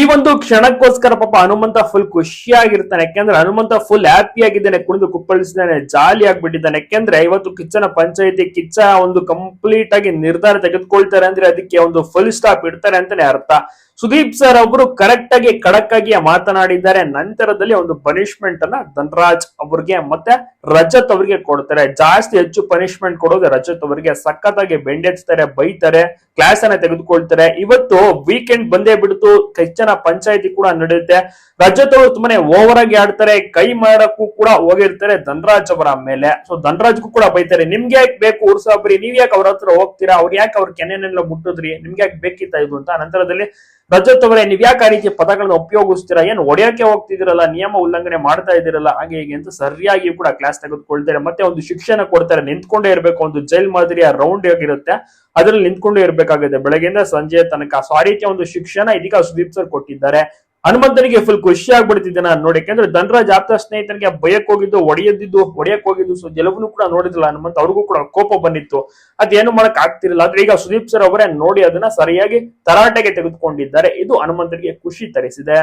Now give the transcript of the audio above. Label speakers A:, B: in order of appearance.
A: ಈ ಒಂದು ಕ್ಷಣಕ್ಕೋಸ್ಕರ ಪಾಪ ಹನುಮಂತ ಫುಲ್ ಖುಷಿಯಾಗಿರ್ತಾನೆ. ಯಾಕೆಂದ್ರೆ ಹನುಮಂತ ಫುಲ್ ಹ್ಯಾಪಿ ಆಗಿದ್ದಾನೆ, ಕುಣಿದು ಕುಪ್ಪಳಿಸಿದ್ದಾನೆ ಜಾಲಿ ಆಗ್ಬಿಟ್ಟಿದ್ದಾನೆ. ಯಾಕೆಂದ್ರೆ ಇವತ್ತು ಕಿಚ್ಚನ ಪಂಚಾಯತಿ ಕಿಚ್ಚ ಒಂದು ಕಂಪ್ಲೀಟ್ ಆಗಿ ನಿರ್ಧಾರ ತೆಗೆದುಕೊಳ್ತಾರೆ ಅಂದ್ರೆ ಅದಕ್ಕೆ ಒಂದು ಫುಲ್ ಸ್ಟಾಪ್ ಇಡ್ತಾರೆ ಅಂತಾನೆ ಅರ್ಥ. ಸುದೀಪ್ ಸರ್ ಅವರು ಕರೆಕ್ಟ್ ಆಗಿ ಖಡಕ್ ಆಗಿ ಮಾತನಾಡಿದ್ದಾರೆ. ನಂತರದಲ್ಲಿ ಒಂದು ಪನಿಷ್ಮೆಂಟ್ ಅನ್ನ ಧನರಾಜ್ ಅವ್ರಿಗೆ ಮತ್ತೆ ರಜತ್ ಅವರಿಗೆ ಕೊಡ್ತಾರೆ. ಜಾಸ್ತಿ ಹೆಚ್ಚು ಪನಿಷ್ಮೆಂಟ್ ಕೊಡೋದು ರಜತ್ ಅವರಿಗೆ. ಸಖತ್ತಾಗಿ ಬೆಂಡೆತ್ತಾರೆ, ಬೈತಾರೆ ಕ್ಲಾಸ್ ಅನ್ನ ತೆಗೆದುಕೊಳ್ತಾರೆ. ಇವತ್ತು ವೀಕೆಂಡ್ ಬಂದೇ ಬಿಡ್ತು. ಹೆಚ್ಚಿನ ಪಂಚಾಯತಿ ಕೂಡ ನಡೆಯುತ್ತೆ. ರಜತ್ ಅವರು ತುಂಬಾನೇ ಓವರ್ ಆಗಿ ಆಡ್ತಾರೆ. ಕೈ ಮಾಡಕ್ಕೂ ಕೂಡ ಹೋಗಿರ್ತಾರೆ ಧನರಾಜ್ ಅವರ ಮೇಲೆ. ಸೊ ಧನರಾಜ್ಗೂ ಕೂಡ ಬೈತಾರೆ. ನಿಮ್ಗೆ ಯಾಕೆ ಬೇಕು ಉರ್ಸಾಬ್ರಿ ನೀವ್ ಯಾಕೆ ಅವ್ರ ಹತ್ರ ಹೋಗ್ತೀರಾ? ಅವ್ರು ಯಾಕೆ ಅವ್ರ ಕೆನೆನೆಲ್ಲ ಮುಟ್ಟಿದ್ರಿ? ನಿಮ್ಗೆ ಯಾಕೆ ಬೇಕಿತ್ತ ಇದು? ಅಂತ ನಂತರದಲ್ಲಿ ರಜತ್ ಅವರೇ ನೀವ್ಯಾಕೆ ಆ ರೀತಿ ಪದಗಳನ್ನ ಉಪಯೋಗಿಸ್ತೀರಾ? ಏನು ಒಡೆಯಕ್ಕೆ ಹೋಗ್ತಿದಿರಲ್ಲ ನಿಯಮ ಉಲ್ಲಂಘನೆ ಮಾಡ್ತಾ ಇದಿರಲ್ಲ ಹಾಗೆ ಹೀಗೆ ಅಂತ ಸರಿಯಾಗಿ ಕೂಡ ಕ್ಲಾಸ್ ತೆಗೆದುಕೊಳ್ತಾರೆ. ಮತ್ತೆ ಒಂದು ಶಿಕ್ಷಣ ಕೊಡ್ತಾರೆ, ನಿಂತ್ಕೊಂಡೇ ಇರಬೇಕು, ಒಂದು ಜೈಲ್ ಮಾದರಿಯ ರೌಂಡ್ ಆಗಿರುತ್ತೆ, ಅದ್ರಲ್ಲಿ ನಿಂತ್ಕೊಂಡೇ ಇರಬೇಕಾಗುತ್ತೆ. ಬೆಳಗ್ಗೆಯಿಂದ ಸಂಜೆ ತನಕ ಸೊ ಆ ರೀತಿಯ ಒಂದು ಶಿಕ್ಷಣ ಇದೀಗ ಸುದೀಪ್ ಸರ್ ಕೊಟ್ಟಿದ್ದಾರೆ. ಹನುಮಂತನಿಗೆ ಫುಲ್ ಖುಷಿ ಆಗ್ಬಿಡ್ತಿದ್ದೆ ನಾನು ನೋಡಿ ಯಾಕಂದ್ರೆ ಧನರಾಜ್ ಆಪ್ತ ಸ್ನೇಹಿತನಿಗೆ ಭಯಕ್ ಹೋಗಿದ್ದು ಒಡೆಯದಿದ್ದು ಒಡೆಯಕ್ಕೆ ಹೋಗಿದ್ದು, ಸೊ ಎಲ್ಲವನ್ನೂ ಕೂಡ ನೋಡಿದಿಲ್ಲ ಹನುಮಂತ, ಅವ್ರಿಗೂ ಕೂಡ ಕೋಪ ಬಂದಿತ್ತು. ಅದೇನು ಮಾಡಕ್ ಆಗ್ತಿರಲಿಲ್ಲ. ಆದ್ರೆ ಈಗ ಸುದೀಪ್ ಸರ್ ಅವರೇ ನೋಡಿ ಅದನ್ನ ಸರಿಯಾಗಿ ತರಾಟೆಗೆ ತೆಗೆದುಕೊಂಡಿದ್ದಾರೆ. ಇದು ಹನುಮಂತನಿಗೆ ಖುಷಿ ತರಿಸಿದೆ.